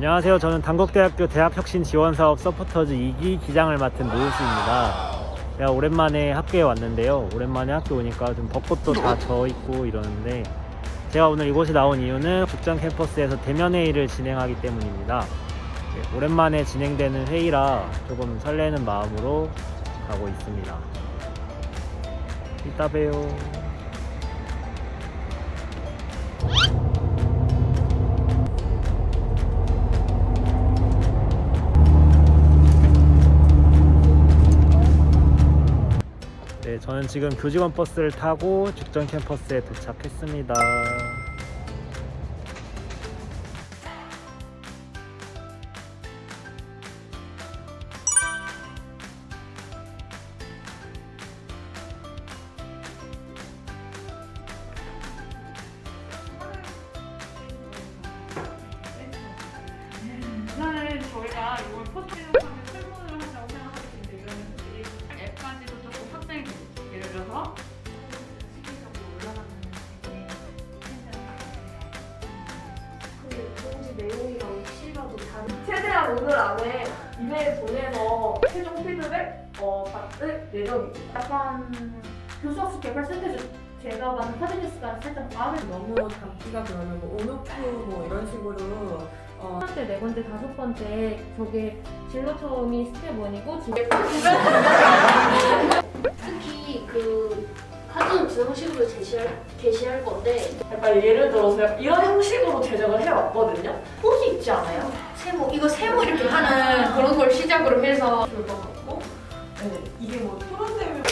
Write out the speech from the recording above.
안녕하세요. 저는 단국대학교 대학혁신 지원사업 서포터즈 2기 기장을 맡은 노우수입니다. 제가 오랜만에 학교에 왔는데요. 오랜만에 학교 오니까 좀 벚꽃도 다 져 있고 이러는데 제가 오늘 이곳에 나온 이유는 국장 캠퍼스에서 대면 회의를 진행하기 때문입니다. 네, 오랜만에 진행되는 회의라 조금 설레는 마음으로 가고 있습니다. 이따 봬요. 저는 지금 교직원 버스를 타고 죽전 캠퍼스에 도착했습니다. 우선은 저희가 이걸 올라가는 그 공지 내용이랑 시가도 다른 최대한 오늘 안에 이메일 보내서 최종 피드백 어, 받을 예정입니다. 약간 교수 학습 개발 센터에서 제가 만든 파드니스가 살짝 마음에 너무 담기가 그러면 뭐 오노프 뭐 이런 식으로 어, 첫 번째, 네 번째, 다섯 번째 저게 진로 처음이 스텝 1이고 지금 똑같은 그 형식으로 제시할, 게시할 건데 약간 예를 들어서 이런 형식으로 제작을 해왔거든요. 꽃이 있지 않아요? 세모 이거 세모 이렇게 하는 그런 걸 시작으로 해서 좋을 것 같고 네, 이게 뭐 토론쌤이